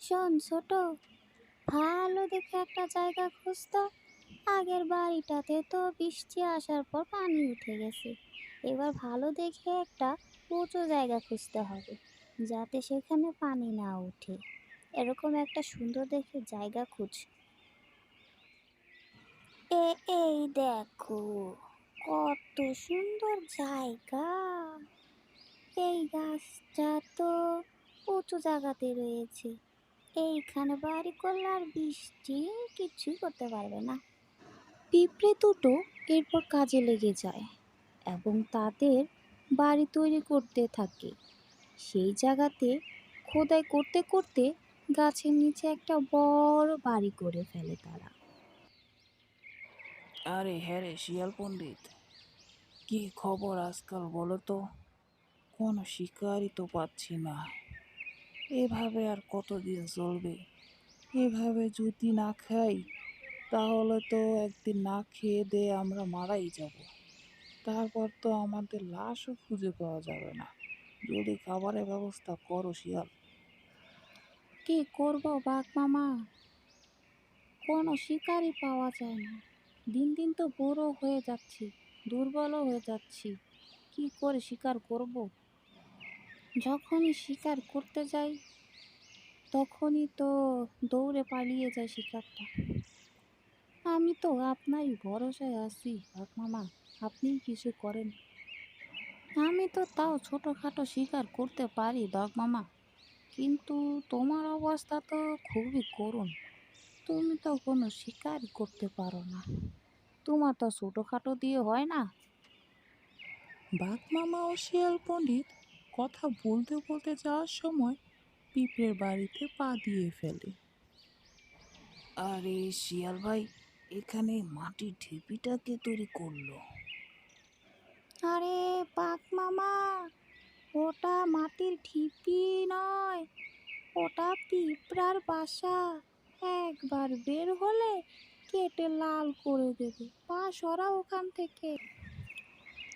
শোন ছোট। ভালো দেখে একটা জায়গা খুঁজতো। আগের বাড়িটাতে তো বৃষ্টি আসার পর পানি উঠে গেছে। এবার ভালো দেখে একটা উঁচু জায়গা খুঁজতে হবে, যাতে সেখানে পানি না ওঠে এরকম একটা সুন্দর দেখে জায়গা খুঁজ। এ, এই দেখো, কত সুন্দর জায়গা। এই গাছটা তো উঁচু জায়গাতে রয়েছে। এইখানে বাড়ি করলে আর বৃষ্টি কিছুই করতে পারবে না। পিঁপড়ে দুটো এরপর কাজে লেগে যায় এবং তাদের বাড়ি তৈরি করতে থাকে। সেই জায়গাতে খোদাই করতে করতে গাছের নিচে একটা বড় বাড়ি করে ফেলে তারা। আরে হ্যাঁ রে, শিয়াল পণ্ডিত, কি খবর আজকাল বলো তো? কোনো শিকারই তো পাচ্ছি না। এভাবে আর কতদিন চলবে? এভাবে যদি না খাই, তাহলে তো একদিন না খেয়ে দিয়ে আমরা মারাই যাব। তারপর তো আমাদের লাশও খুঁজে পাওয়া যাবে না। যদি খাবারের ব্যবস্থা করো, শিয়াল। কি করব, বাঘ মামা? কোনো শিকারই পাওয়া যায় না। দিন দিন তো বড় হয়ে যাচ্ছি, দুর্বলও হয়ে যাচ্ছি। কি করে শিকার করব? যখনই শিকার করতে যাই, তখনই তো দৌড়ে পালিয়ে যায় শিকারটা। আমি তো আপনারই ভরসায় আছি মামা আপনি কিছু করেন। আমি তো তাও ছোটোখাটো শিকার করতে পারি বাঘ মামা। কিন্তু তোমার অবস্থা তো খুবই করুণ। তুমি তো কোনো শিকার করতে পারো না। তোমার তো ছোটোখাটো দিয়ে হয় না। বাঘ মামা ও শিয়াল পণ্ডিত কথা বলতে বলতে যাওয়ার সময় পিঁপড়ের বাড়িতে পা দিয়ে ফেলে। আরে শিয়াল ভাই এখানে মাটির ঢিপিটাকে তৈরি করল? আরে বাঘ মামা ওটা মাটির ঢিপি নয় ওটা পিঁপড়ার বাসা। একবার বের হলে কেটে লাল করে দেবে পা সরা ওখান থেকে।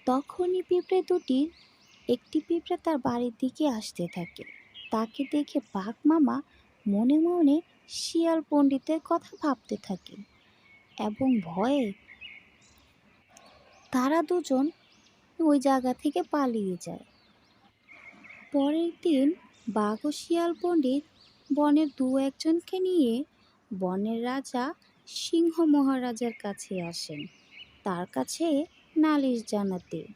তখনই পিঁপড়ে দুটি একটি পিঁপড়ে তার বাড়ির দিকে আসতে থাকে। তাকে দেখে বাঘ মামা মনে মনে শিয়াল পণ্ডিতের কথা ভাবতে থাকে এবং ভয়ে তারা দুজন ওই জায়গা থেকে পালিয়ে যায়। পরের দিন বাঘ ও শিয়াল পণ্ডিত বনের দু একজনকে নিয়ে বনের রাজা সিংহ মহারাজার কাছে আসেন। তার কাছে নালিশ জানাতে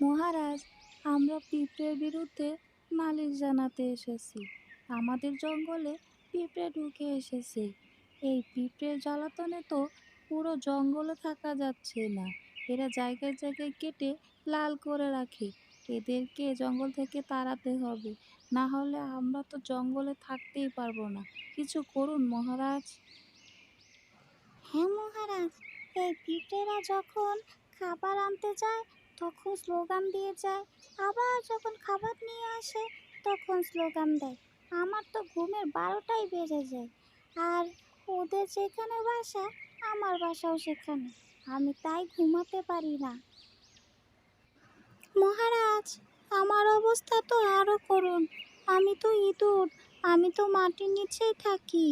মহারাজ, আমরা পিঁপড়ের বিরুদ্ধে মালিশ জানাতে এসেছি। আমাদের জঙ্গলে পিঁপড়ে ঢুকে এসেছে। এই পিঁপড়ের জ্বালাতনে তো পুরো জঙ্গলে থাকা যাচ্ছে না। এরা জায়গায় জায়গায় কেটে লাল করে রাখে। এদেরকে জঙ্গল থেকে তাড়াতে হবে। না হলে আমরা তো জঙ্গলে থাকতেই পারব না। কিছু করুন মহারাজ। হ্যাঁ মহারাজ, এই পিঁপড়েরা যখন খাবার আনতে যায় তখন স্লোগান দিয়ে যায়, আবার যখন খাবার নিয়ে আসে, তখন স্লোগান দেয়। আমার তো ঘুমের বারোটাই বেজে যায়, আর ওদের যেখানে বাসা, আমার বাসাও সেখানে। আমি তাই ঘুমাতে পারি না। মহারাজ, আমার অবস্থা তো আরও করুন আমি তো ইঁদুর, আমি তো মাটির নিচেই থাকি,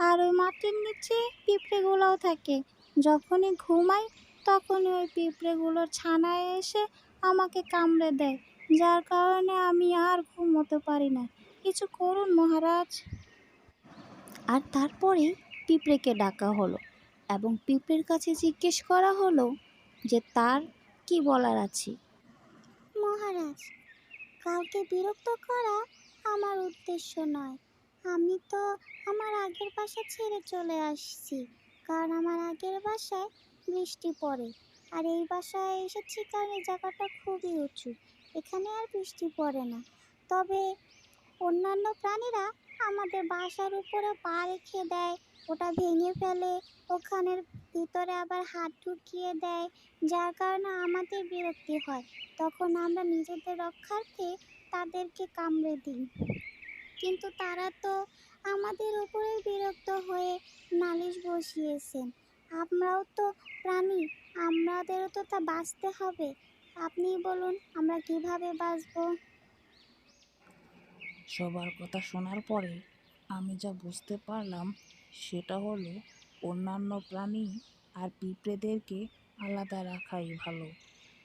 আর ওই মাটির নিচে পিঁপড়েগুলোও থাকে। যখনই ঘুমাই তখনই ওই পিঁপড়েগুলোর ছানায় এসে আমাকে কামড়ে দেয়, যার কারণে আমি আর ঘুমোতে পারি না। কিছু করুন, মহারাজ। আর তারপরে পিঁপড়েকে ডাকা হলো এবং পিঁপড়ের কাছে জিজ্ঞেস করা হলো যে তার কি বলার আছে। মহারাজ, কাউকে বিরক্ত করা আমার উদ্দেশ্য নয়। আমি তো আমার আগের বাসা ছেড়ে চলে আসছি, কারণ আমার আগের বাসায় বৃষ্টি পড়ে। আর এই বাসায় এসেছি কারণ এই জায়গাটা খুবই উঁচু। এখানে আর বৃষ্টি পড়ে না। তবে অন্যান্য প্রাণীরা আমাদের বাসার উপরে পা রেখে দেয়, ওটা ভেঙে ফেলে, ওখানের ভিতরে আবার হাত ঢুকিয়ে দেয়, যার কারণে আমাদের বিরক্তি হয়। তখন আমরা নিজেদের রক্ষার্থে তাদেরকে কামড়ে দিই। কিন্তু তারা তো আমাদের উপরে বিরক্ত হয়ে নালিশ বসিয়েছেন। আমরাও তো প্রাণী আমাদেরও তো তা বাঁচতে হবে। আপনি বলুন, আমরা কীভাবে বাঁচবো? সবার কথা শোনার পরে আমি যা বুঝতে পারলাম সেটা হলো, অন্যান্য প্রাণী আর পিঁপড়েদেরকে আলাদা রাখাই ভালো।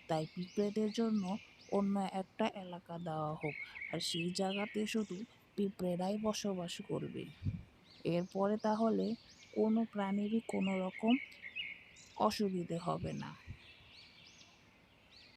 তাই পিঁপড়েদের জন্য অন্য একটা এলাকা দেওয়া হোক, আর সেই জায়গাতে শুধু পিঁপড়েরাই বসবাস করবে। এরপরে তাহলে কোনো প্রাণীরই কোনো রকম অসুবিধে হবে না।